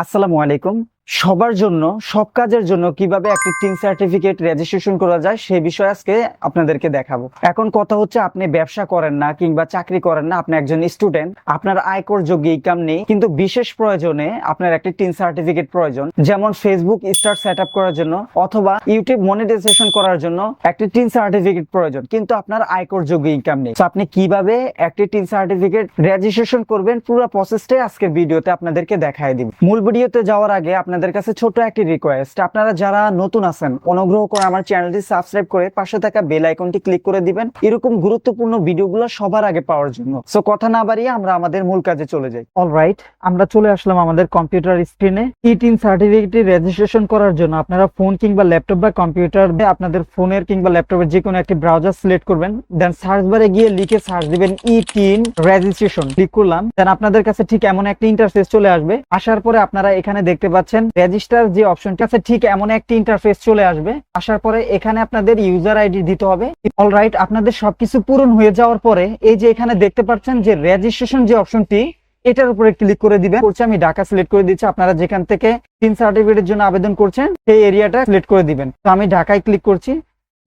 আসসালামু আলাইকুম। সবার জন্য, সব কাজের জন্য কীভাবে একটি টিন সার্টিফিকেট রেজিস্ট্রেশন করা যায় সেই বিষয়ে আজকে আপনাদেরকে দেখাবো। এখন কথা হচ্ছে আপনি ব্যবসা করেন না কিংবা চাকরি করেন না, আপনি একজন স্টুডেন্ট আপনার আয়কর যোগ্য ইনকাম নেই, কিন্তু বিশেষ প্রয়োজনে আপনার একটি টিন সার্টিফিকেট প্রয়োজন, যেমন ফেসবুক স্টার সেট করার জন্য অথবা ইউটিউব মনিটাইজেশন করার জন্য একটি টিন সার্টিফিকেট প্রয়োজন, কিন্তু আপনার আয়কর যোগ্য ইনকাম নেই। তো আপনি কীভাবে একটি টিন সার্টিফিকেট রেজিস্ট্রেশন করবেন, পুরো প্রসেসটাই আজকে ভিডিওতে আপনাদেরকে দেখাই দিব। মূল ভিডিওতে যাওয়ার আগে আপনাদের কাছে ছোট একটি রিকোয়েস্ট আপনারা যারা নতুন আছেন, অনুগ্রহ করে আমার চ্যানেলটি সাবস্ক্রাইব করে পাশে থাকা বেল আইকনটি ক্লিক করে দিবেন। এরকম গুরুত্বপূর্ণ ভিডিওগুলো সবার আগে পাওয়ার জন্য। সো কথা না বাড়িয়ে আমরা আমাদের মূল কাজে চলে যাই। অলরাইট আমরা চলে আসলাম আমাদের কম্পিউটার স্ক্রিনে ইটিন সার্টিফিকেট রেজিস্ট্রেশন করার জন্য আপনারা ফোন কিংবা ল্যাপটপ বা কম্পিউটার আপনাদের ফোনের কিংবা ল্যাপটপের যে কোনো একটি ব্রাউজার সিলেক্ট করবেন। দেন সার্চ বারে গিয়ে লিখে সার্চ দিবেন ই টিন রেজিস্ট্রেশন ক্লিক করলাম। দেন আপনাদের কাছে ঠিক এমন একটা ইন্টারফেস চলে আসবে। আসার পরে আপনারা এখানে দেখতে পাচ্ছেন রেজিস্টার যে অপশনটি আছে, ঠিক এমন একটি ইন্টারফেস চলে আসবে। আসার পরে এখানে আপনাদের ইউজার আইডি দিতে হবে। অলরাইট আপনাদের সবকিছু পূরণ হয়ে যাওয়ার পরে এই যে এখানে দেখতে পাচ্ছেন যে রেজিস্ট্রেশন যে অপশনটি এটার উপরে ক্লিক করে দিবেন। করছে আমি ঢাকা সিলেক্ট করে দিচ্ছি। আপনারা যেখান থেকে তিন সার্টিফিকেটের জন্য আবেদন করছেন, সেই এরিয়াটা সিলেক্ট করে দিবেন। তো আমি ঢাকায় ক্লিক করছি।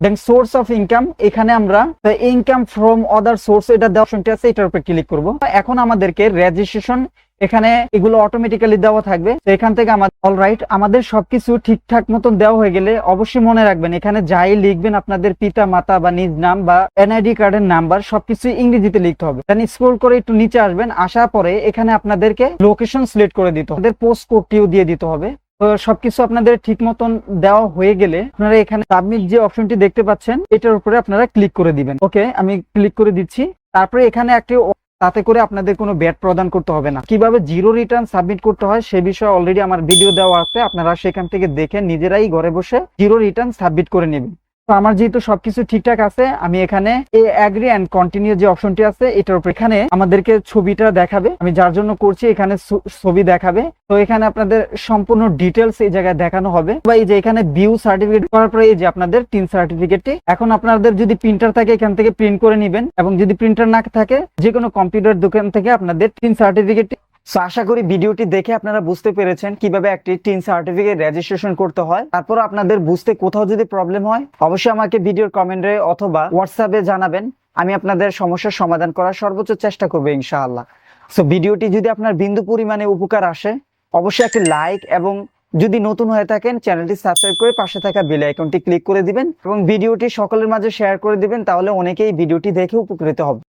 দেন সোর্স অফ ইনকাম এখানে আমরা ইনকাম ফ্রম আদার সোর্স এটা দেওয়া অপশনটি আছে, এটার উপরে ক্লিক করব। এখন আমাদেরকে রেজিস্ট্রেশন এখানে এগুলো অটোমেটিক্যালি দেওয়া থাকবে। তো এখান থেকে আমাদের অলরাইট আমাদের সবকিছু ঠিকঠাক মতন দেওয়া হয়ে গেলে অবশ্যই মনে রাখবেন, এখানে যাই লিখবেন আপনাদের পিতা, মাতা বা নিজ নাম বা এনআইডি কার্ডের নাম্বার সবকিছু ইংরেজিতে লিখতে হবে। স্ক্রল করে একটু নিচে আসবেন, আসার পরে এখানে আপনাদেরকে লোকেশন সিলেক্ট করে দিতে হবে। পোস্ট কোডটিও দিয়ে দিতে হবে। তো সবকিছু আপনাদের ঠিক মতন দেওয়া হয়ে গেলে আপনারা এখানে সাবমিট যে অপশনটি দেখতে পাচ্ছেন, এটার উপরে আপনারা ক্লিক করে দিবেন। ওকে আমি ক্লিক করে দিচ্ছি। তারপরে এখানে একটি তাতে করে আপনাদের কোনো ব্যাট প্রদান করতে হবে না। কীভাবে জিরো রিটার্ন সাবমিট করতে হয় সে বিষয়ে অলরেডি আমার ভিডিও দেওয়া আছে, আপনারা সেখান থেকে দেখে নিজেরাই ঘরে বসে জিরো রিটার্ন সাবমিট করে নেবেন। তো আমার যেহেতু সবকিছু ঠিকঠাক আছে, আমি এখানে এ অ্যাগ্রি অ্যান্ড কন্টিনিউ যে অপশনটি আছে, এটার উপর এখানে আমাদেরকে ছবিটা দেখাবে। আমি যার জন্য করছি, এখানে ছবি দেখাবে। তো এখানে আপনাদের সম্পূর্ণ ডিটেলস এই জায়গায় দেখানো হবে। বা এই যে এখানে বিউ সার্টিফিকেট করার পরে এই যে আপনাদের তিন সার্টিফিকেটটি এখন আপনাদের যদি প্রিন্টার থাকে, এখান থেকে প্রিন্ট করে নেবেন। এবং যদি প্রিন্টার না থাকে যে কোনো কম্পিউটার দোকান থেকে আপনাদের তিন সার্টিফিকেট সো আশা করি ভিডিওটি দেখে আপনারা বুঝতে পেরেছেন কীভাবে একটি টিন সার্টিফিকেট রেজিস্ট্রেশন করতে হয়। তারপর আপনাদের বুঝতে কোথাও যদি প্রবলেম হয়, অবশ্যই আমাকে ভিডিওর কমেন্টে অথবা হোয়াটসঅ্যাপে জানাবেন। আমি আপনাদের সমস্যার সমাধান করার সর্বোচ্চ চেষ্টা করব ইনশাআল্লাহ। সো ভিডিওটি যদি আপনার বিন্দু পরিমাণে উপকার আসে, অবশ্যই একটি লাইক এবং যদি নতুন হয়ে থাকেন চ্যানেলটি সাবস্ক্রাইব করে পাশে থাকা বেল আইকনটি ক্লিক করে দিবেন এবং ভিডিওটি সকলের মাঝে শেয়ার করে দিবেন, তাহলে অনেকেই ভিডিওটি দেখে উপকৃত হবে।